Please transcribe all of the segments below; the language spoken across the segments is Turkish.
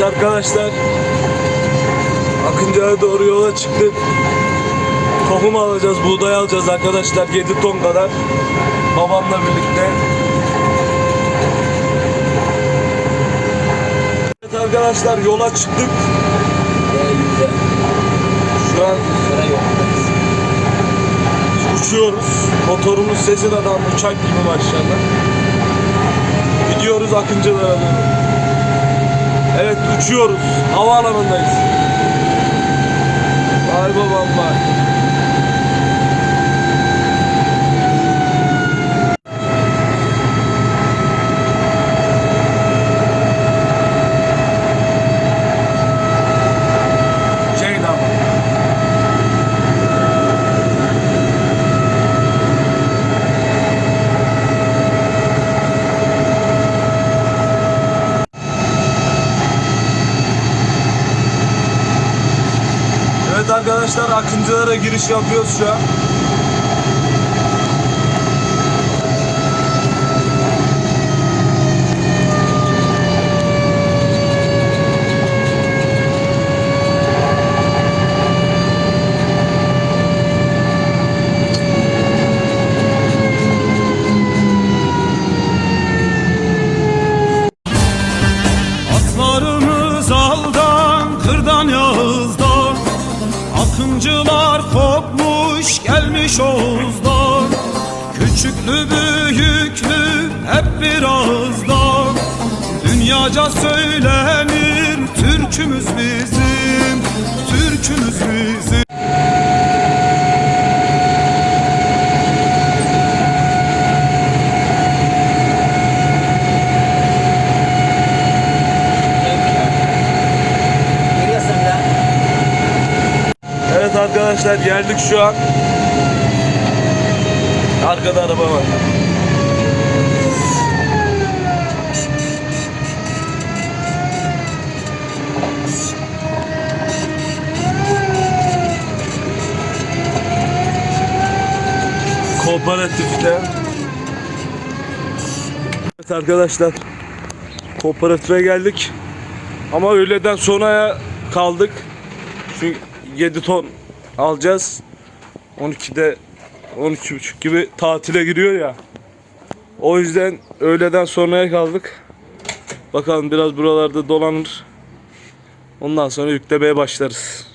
Evet arkadaşlar. Akıncı'ya doğru yola çıktık. Tohum alacağız, buğday alacağız arkadaşlar 7 ton kadar. Babamla birlikte. Evet arkadaşlar yola çıktık. Şu an uçuyoruz. Motorumuz sesine adam uçak gibi maşallah. Gidiyoruz Akıncılara doğru. Evet uçuyoruz. Havaalanındayız. Vay babam vay. Ceyda. Evet arkadaşlar Akıncılara giriş yapıyoruz şu an. Gelmiş Oğuz'dan Küçüklü büyüklü hep bir ağızdan Dünyaca söylenir Türkümüz bizim Türkümüz bizim. Evet arkadaşlar geldik şu an. Arkada araba var. Kooperatifte. Evet arkadaşlar. Kooperatife geldik. Ama öğleden sonraya kaldık. Çünkü 7 ton alacağız. 12'de 12.30 gibi tatile giriyor ya. O yüzden öğleden sonraya kaldık. Bakalım biraz buralarda dolanır. Ondan sonra yüklemeye başlarız.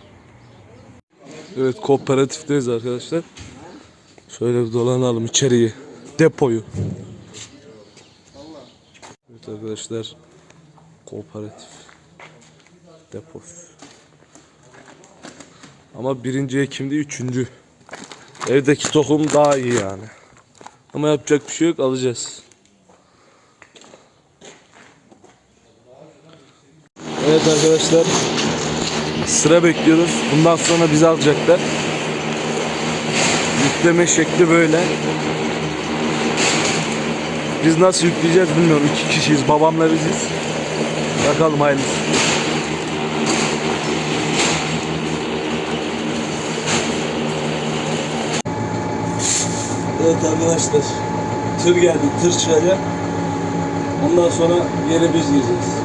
Evet kooperatifteyiz arkadaşlar. Şöyle bir dolanalım içeriye. Depoyu. Evet arkadaşlar. Kooperatif. Deposu. Ama birinci Ekim değil üçüncü. Evdeki tohum daha iyi yani. Ama yapacak bir şey yok alacağız. Evet arkadaşlar. Sıra bekliyoruz. Bundan sonra bizi alacaklar. Yükleme şekli böyle. Biz nasıl yükleyeceğiz bilmiyorum. İki kişiyiz. Babamla biziz. Bakalım hayırlısı. Evet arkadaşlar. Tır geldi. Tır çıkacak. Ondan sonra yere biz gireceğiz.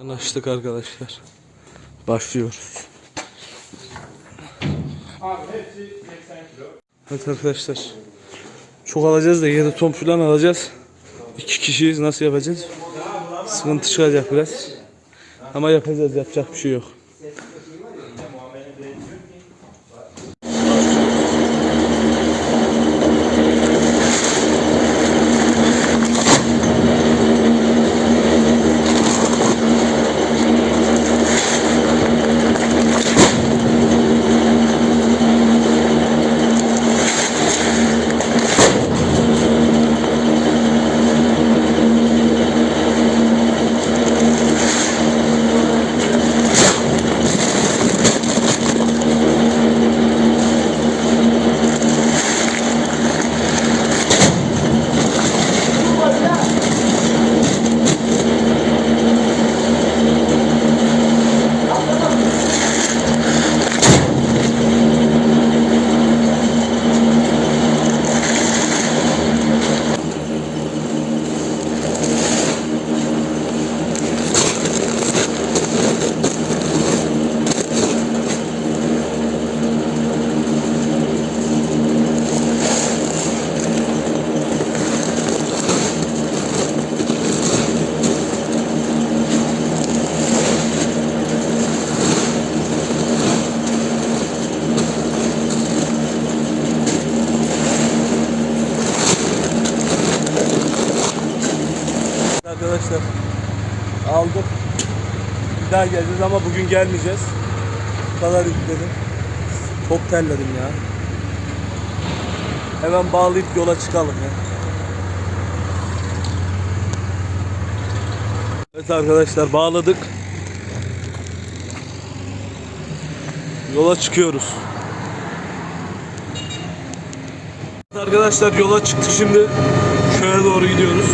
Anlaştık arkadaşlar. Başlıyoruz. Evet arkadaşlar. Çok alacağız da 7 ton falan alacağız. İki kişiyiz nasıl yapacağız? Sıkıntı çıkacak biraz. Ama yapacağız yapacak bir şey yok. Arkadaşlar aldık. Bir daha geleceğiz ama bugün gelmeyeceğiz. Bu kadar yükledim. Çok terledim ya. Hemen bağlayıp yola çıkalım ya. Evet arkadaşlar bağladık. Yola çıkıyoruz. Arkadaşlar yola çıktık şimdi. Köye doğru gidiyoruz.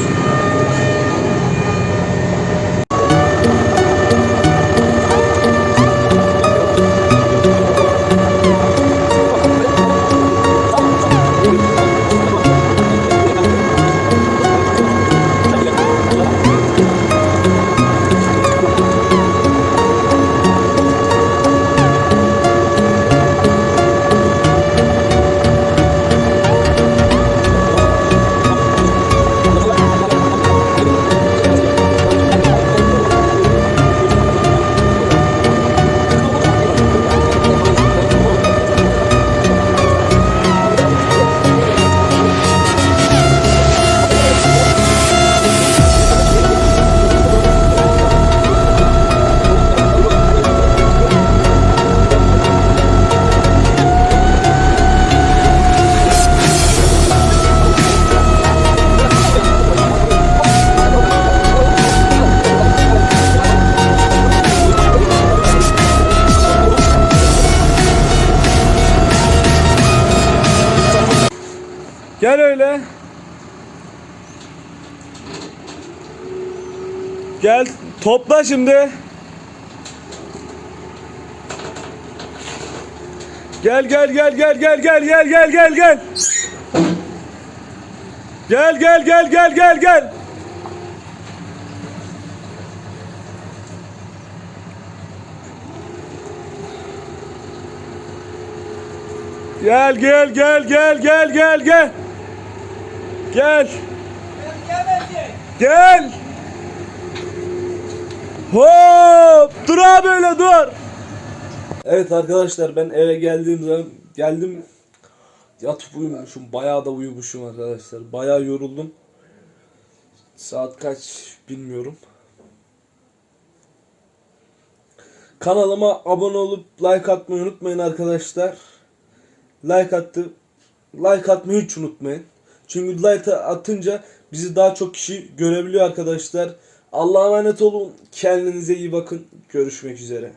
Gel öyle. Gel topla şimdi. Gel gel gel gel gel gel gel gel gel gel. Gel gel gel gel gel gel. Gel gel gel gel gel gel gel. Gel. Gel. Hop! Dur abi öyle dur. Evet arkadaşlar ben eve geldiğim zaman geldim yatıp uyumuşum. Bayağı da uyumuşum arkadaşlar. Bayağı yoruldum. Saat kaç bilmiyorum. Kanalıma abone olup like atmayı unutmayın arkadaşlar. Like attı. Like atmayı hiç unutmayın. Çünkü like atınca bizi daha çok kişi görebiliyor arkadaşlar. Allah'a emanet olun. Kendinize iyi bakın. Görüşmek üzere.